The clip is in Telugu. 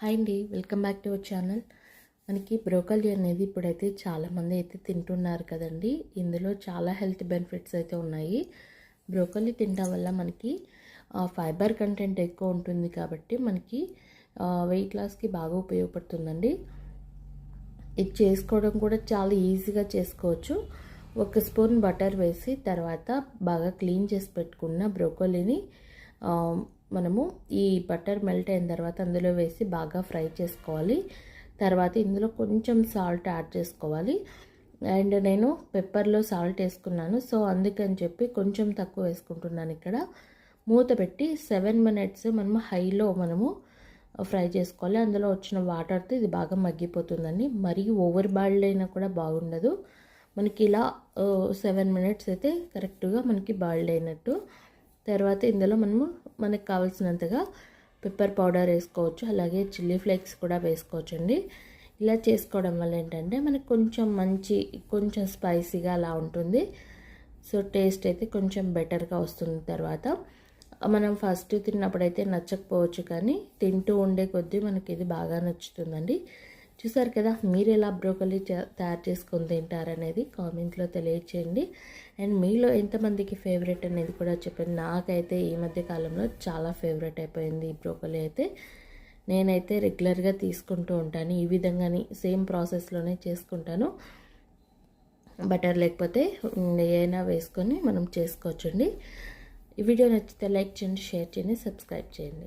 హాయ్ అండి welcome back to our channel. మనకి బ్రోకలీ అనేది ఇప్పుడైతే చాలామంది అయితే తింటున్నారు కదండి. ఇందులో చాలా హెల్త్ బెనిఫిట్స్ అయితే ఉన్నాయి. బ్రోకలీ తినడం వల్ల మనకి ఫైబర్ కంటెంట్ ఎక్కువ ఉంటుంది కాబట్టి మనకి వెయిట్ లాస్కి బాగా ఉపయోగపడుతుందండి. ఇది చేసుకోవడం కూడా చాలా ఈజీగా చేసుకోవచ్చు. ఒక స్పూన్ బటర్ వేసి తర్వాత బాగా క్లీన్ చేసి పెట్టుకున్న బ్రోకోలీని మనము ఈ బటర్ మెల్ట్ అయిన తర్వాత అందులో వేసి బాగా ఫ్రై చేసుకోవాలి. తర్వాత ఇందులో కొంచెం సాల్ట్ యాడ్ చేసుకోవాలి. అండ్ నేను పెప్పర్లో సాల్ట్ వేసుకున్నాను. సో అందుకని చెప్పి కొంచెం తక్కువ వేసుకుంటున్నాను ఇక్కడ. మూత పెట్టి సెవెన్ మినిట్స్ మనము హైలో మనము ఫ్రై చేసుకోవాలి. అందులో వచ్చిన వాటర్తో ఇది బాగా మగ్గిపోతుందండి. మరీ ఓవర్ బాయిల్డ్ అయినా కూడా బాగుండదు. మనకి ఇలా సెవెన్ మినిట్స్ అయితే కరెక్ట్గా మనకి బాయిల్డ్ అయినట్టు. తర్వాత ఇందులో మనము మనకు కావాల్సినంతగా పెప్పర్ పౌడర్ వేసుకోవచ్చు అలాగే చిల్లీ ఫ్లేక్స్ కూడా వేసుకోవచ్చు అండి ఇలా చేసుకోవడం వల్ల ఏంటంటే మనకు కొంచెం మంచి కొంచెం స్పైసీగా అలా ఉంటుంది. సో టేస్ట్ అయితే కొంచెం బెటర్గా వస్తుంది తర్వాత. మనం ఫస్ట్ తిన్నప్పుడైతే నచ్చకపోవచ్చు కానీ తింటూ ఉండే కొద్దీ మనకి ఇది బాగా నచ్చుతుందండి. చూసారు కదా మీరు ఎలా బ్రోకలీ తయారు చేసుకొని తింటారనేది కామెంట్లో తెలియచేయండి. అండ్ మీలో ఎంతమందికి ఫేవరెట్ అనేది కూడా చెప్పండి. నాకైతే ఈ మధ్య కాలంలో చాలా ఫేవరెట్ అయిపోయింది ఈ బ్రోకలీ అయితే. నేనైతే రెగ్యులర్గా తీసుకుంటూ ఉంటాను. ఈ విధంగానే సేమ్ ప్రాసెస్లోనే చేసుకుంటాను. బటర్ లేకపోతే ఏదైనా వేసుకొని మనం చేసుకోవచ్చండి. ఈ వీడియో నచ్చితే లైక్ చేయండి షేర్ చేయండి సబ్స్క్రైబ్ చేయండి.